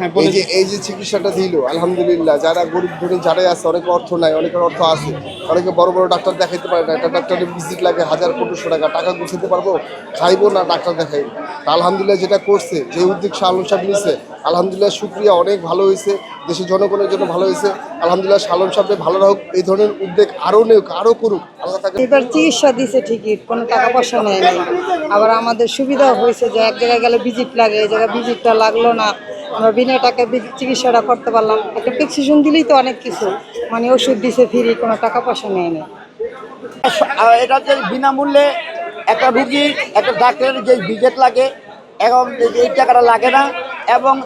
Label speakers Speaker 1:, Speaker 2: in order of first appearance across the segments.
Speaker 1: হ্যাঁ,
Speaker 2: এই যে এই যে চিকিৎসাটা দিল আলহামদুলিল্লাহ যারা গরিব ধনী যারাই আছে অনেকের অর্থ নাই অনেকের অর্থ আছে অনেকে বড় বড় ডাক্তার দেখাইতে পারে না একটা ডাক্তারের ভিজিট লাগে হাজার পনেরোশো টাকা টাকা গুছাতে পারব? খাইবো না ডাক্তার দেখাই আলহামদুলিল্লাহ যেটা করছে যে উদ্যোগ শালন সাহেব নিছে আলহামদুলিল্লাহ শুক্রিয়া অনেক ভালো হয়েছে দেশের জনগণের জন্য ভালো হয়েছে আলহামদুলিল্লাহ শালন সাহেব ভালো রাখুক এই ধরনের উদ্যোগ আরও নেউক আরও করুক আল্লাহ তাকে
Speaker 3: এবার চিকিৎসা দিছে ঠিকই কোনো টাকা পয়সা নেয় নাই। আবার আমাদের সুবিধা হয়েছে যে এক জায়গায় গেলে ভিজিট লাগে এই জায়গায় ভিজিটটা লাগল না। আমরা বিনা টাকায় বি- চিকিৎসাটা করতে পারলাম। একটা প্রেসক্রিপশন দিলেই তো অনেক কিছু। মানে ওষুধ দিছে ফ্রি কোনো টাকা পয়সা নেয় না।
Speaker 4: এটা যে বিনামূল্যে একটা রুগী, একটা ডাক্তারের যে ভিজিট লাগে, এবং এই- টাকাটা লাগে না, এবং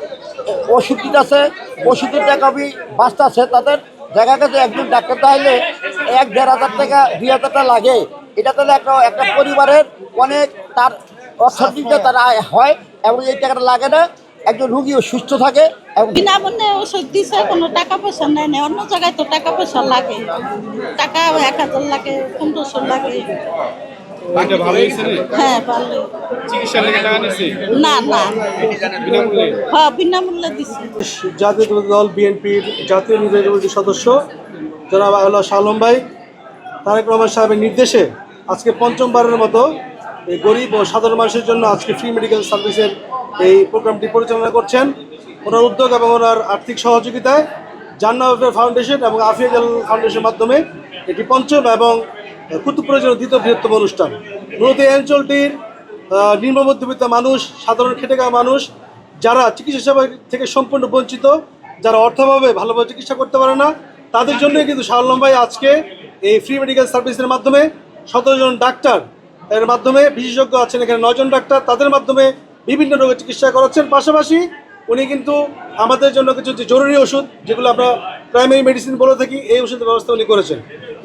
Speaker 4: ওষুধ আছে ওষুধের টাকা বি বাঁচতেছে তাদের। দেখা গেছে একজন ডাক্তার চাইলে এক দেড় হাজার টাকা, দুই হাজার টাকা লাগে। এটা তাহলে একটা একটা পরিবারের অনেক তার অর্থনীতিতে তারা হয়, এবং এই টাকাটা লাগে না। একজন রুগীও সুস্থ থাকে এবং
Speaker 5: বিনামূল্যে ওষুধ দিছে কোনো টাকা পয়সা নেয় না অন্য জায়গায় তো টাকা পয়সা লাগে। টাকা এক হাজার লাগে পনেরোশো লাগে।
Speaker 1: ভালো
Speaker 5: হ্যাঁ ভালো। না না।
Speaker 1: বিনামূল্যে?
Speaker 5: হ্যাঁ বিনামূল্যে দিছে।
Speaker 6: জাতীয় দল বিএনপির জাতীয় নির্বাহী কমিটির সদস্য জনাব আল্লাহ শালম ভাই। তারেক রহমান সাহেবের নির্দেশে আজকে পঞ্চমবারের মতো গরিব ও সাধারণ মানুষের জন্য আজকে ফ্রি মেডিকেল সার্ভিসের এই প্রোগ্রামটি পরিচালনা করছেন। ওনার উদ্যোগ এবং ওনার আর্থিক সহযোগিতায় জান্না ফাউন্ডেশন এবং আফিয়া জাল ফাউন্ডেশনের মাধ্যমে এটি পঞ্চম এবং কুতুবপুরের জন্য দ্বিতীয় বৃহত্তম অনুষ্ঠান। মূলত এই অঞ্চলটির নিম্ন মধ্যবিত্ত মানুষ, সাধারণ খেটে খাওয়া মানুষ, যারা চিকিৎসা সেবা থেকে সম্পূর্ণ বঞ্চিত, যারা অর্থভাবে ভালোভাবে চিকিৎসা করতে পারে না, তাদের জন্যই কিন্তু শাহলম ভাই আজকে এই ফ্রি মেডিকেল সার্ভিসের মাধ্যমে সতেরো জন ডাক্তার এর মাধ্যমে বিশেষজ্ঞ আছেন এখানে নজন ডাক্তার। তাদের মাধ্যমে বিভিন্ন রোগের চিকিৎসা করাচ্ছেন। পাশাপাশি উনি কিন্তু আমাদের জন্য কিছু যে জরুরি ওষুধ, যেগুলো আমরা প্রাইমারি মেডিসিন বলে থাকি, এই ওষুধের ব্যবস্থা উনি করেছেন।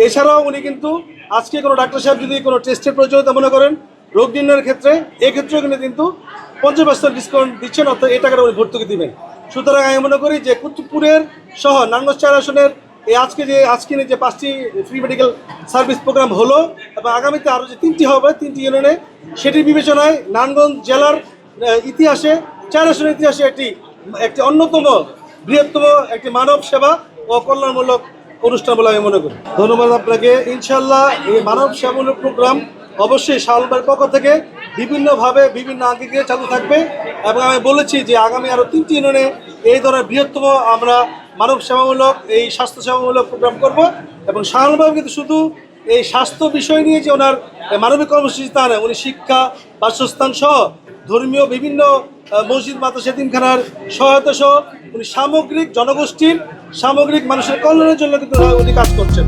Speaker 6: এছাড়াও উনি কিন্তু আজকে কোনো ডাক্তার সাহেব যদি কোনো টেস্টের প্রয়োজনীয়তা মনে করেন, রোগ নির্ণয়ের ক্ষেত্রে, এক্ষেত্রেও কিন্তু কিন্তু পঞ্চাশ পার্সেন্ট ডিসকাউন্ট দিচ্ছেন, অর্থাৎ এই টাকাটা উনি ভর্তুকি দিবেন। সুতরাং আমি মনে করি যে কুতুবপুরের সহ নাঙ্গস চার আসনের এই আজকে যে আজকে যে পাঁচটি ফ্রি মেডিকেল সার্ভিস প্রোগ্রাম হলো, এবং আগামীতে আরও যে তিনটি হবে, তিনটি ইউনিয়নে সেটির বিবেচনায় নারায়ণগঞ্জ জেলার ইতিহাসে চার আসনের ইতিহাসে একটি একটি অন্যতম, বৃহত্তম একটি মানব সেবা ও কল্যাণমূলক অনুষ্ঠান বলে আমি মনে করি। ধন্যবাদ আপনাকে। ইনশাল্লাহ এই মানব সেবামূলক প্রোগ্রাম অবশ্যই শালবার পক্ষ থেকে বিভিন্নভাবে বিভিন্ন আগে আঙ্গিকে চালু থাকবে এবং আমি বলেছি যে আগামী আরও তিনটি ইউনিয়নে এই ধরনের বৃহত্তম আমরা মানব সেবামূলক, এই স্বাস্থ্য সেবামূলক প্রোগ্রাম করব এবং শাহবাবু কিন্তু শুধু এই স্বাস্থ্য বিষয় নিয়ে যে ওনার মানবিক কর্মসূচি তা নয় উনি শিক্ষা, বাসস্থান সহ ধর্মীয় বিভিন্ন মসজিদ মাতা সেদিনখানার সহায়তা সহ উনি সামগ্রিক জনগোষ্ঠীর, সামগ্রিক মানুষের কল্যাণের জন্য কিন্তু উনি কাজ করছেন।